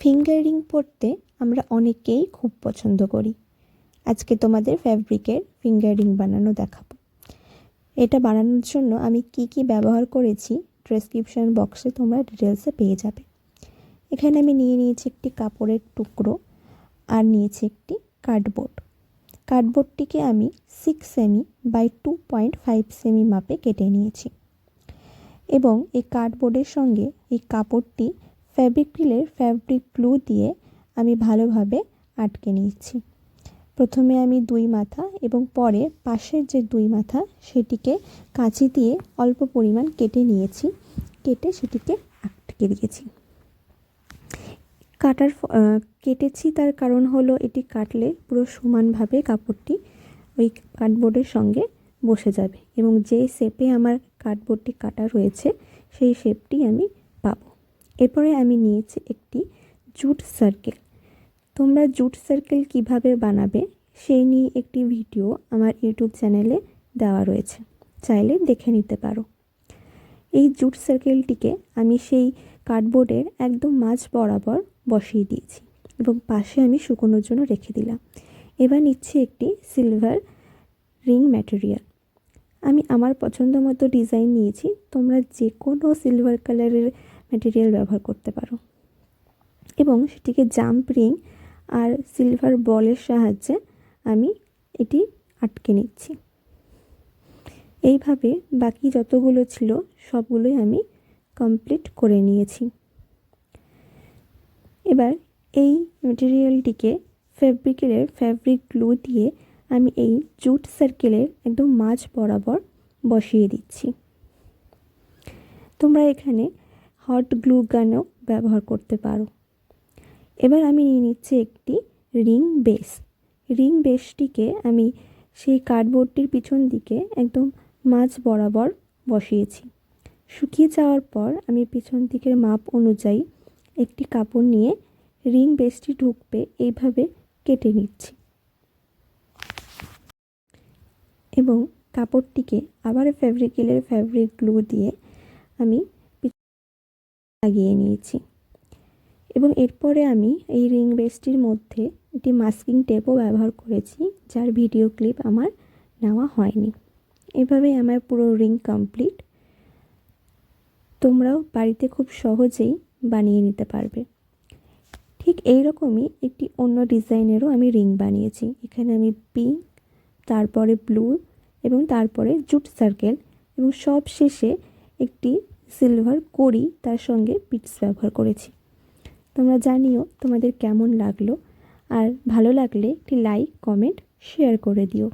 Finger ring পরতে আমরা অনেকেই খুব পছন্দ করি। আজকে তোমাদের ফ্যাব্রিকের ফিঙ্গার রিং বানানো দেখাবো। এটা বানানোর জন্য আমি কি কি ব্যবহার করেছি ডেসক্রিপশন বক্সে তোমরা ডিটেলসে পেয়ে যাবে। এখানে আমি নিয়ে নিয়েছি একটি কাপড়ের টুকরো আর নিয়েছি একটি কার্ডবোর্ড কার্ডবোর্ডটিকে আমি six semi by two point five semi মাপে কেটে নিয়েছি। এবং এই কার্ডবোর্ডের সঙ্গে এই কাপড়টি ফ্যাব্রিক্রিলের ফ্যাব্রিক গ্লু দিয়ে আমি ভালোভাবে আটকে নিচ্ছি প্রথমে আমি দুই মাথা এবং পরে পাশের যে দুই মাথা, সেটিকে কাঁচি দিয়ে অল্প পরিমাণ কেটে নিয়েছি। কেটে সেটিকে আটকে দিয়েছি। কাটার কেটেছি তার কারণ হলো এটি কাটলে পুরো সমানভাবে কাপড়টি ওই কার্ডবোর্ডের সঙ্গে বসে যাবে এবং যে শেপে আমার কার্ডবোর্ডটি কাটা রয়েছে, সেই শেপটি আমি এরপরে আমি নিয়েছি একটি জুট সার্কেল তোমরা জুট সার্কেল কীভাবে বানাবে সেই নিয়ে একটি ভিডিও আমার ইউটিউব চ্যানেলে দেওয়া রয়েছে। চাইলে দেখে নিতে পারো। এই জুট সার্কেলটিকে আমি সেই কার্ডবোর্ডের একদম মাঝ বরাবর বসিয়ে দিয়েছি এবং পাশে আমি শুকোনোর জন্য রেখে দিলাম। এবার নিচ্ছি একটি সিলভার রিং ম্যাটেরিয়াল আমি আমার পছন্দ মতো ডিজাইন নিয়েছি। তোমরা যে কোনো সিলভার কালারের ম্যাটেরিয়াল ব্যবহার করতে পারো। এবং সেটিকে জাম্প রিং আর সিলভার বলের সাহায্যে আমি এটি আটকে নিচ্ছি। এইভাবে বাকি যতগুলো ছিল সবগুলোই আমি কমপ্লিট করে নিয়েছি। এবার এই মেটেরিয়ালটিকে ফ্যাব্রিকের ফ্যাব্রিক গ্লু দিয়ে আমি এই জুট সার্কেলের একদম মাঝ বরাবর বসিয়ে দিচ্ছি। তোমরা এখানে হট গ্লু গানও ব্যবহার করতে পারো। এবার আমি নিয়ে নিচ্ছি একটি রিং বেস। রিং বেসটিকে আমি সেই কার্ডবোর্ডটির পিছন দিকে একদম মাঝ বরাবর বসিয়েছি। শুকিয়ে যাওয়ার পর আমি পিছন দিকের মাপ অনুযায়ী একটি কাপড় নিয়ে রিং বেসটি ঢুকবে এইভাবে কেটে নিচ্ছি। এবং কাপড়টিকে আবার ফ্যাব্রিকেলের ফ্যাব্রিক গ্লু দিয়ে আমি লাগিয়ে নিয়েছি। এবং এরপরে আমি এই রিং বেসটির মধ্যে একটি মাস্কিং টেপও ব্যবহার করেছি, যার ভিডিও ক্লিপ আমার নেওয়া হয়নি। এভাবেই আমার পুরো রিং কমপ্লিট। তোমরাও বাড়িতে খুব সহজেই বানিয়ে নিতে পারবে। ঠিক এই রকমই একটি অন্য ডিজাইনেরও আমি রিং বানিয়েছি। এখানে আমি পিঙ্ক, তারপরে ব্লু এবং তারপরে জুট সার্কেল এবং সব শেষে একটি সিলভার করি, তার সঙ্গে পিটস ব্যবহার করেছি। তোমরা জানিও তোমাদের কেমন লাগল। আর ভালো লাগলে একটি লাইক কমেন্ট শেয়ার করে দিও।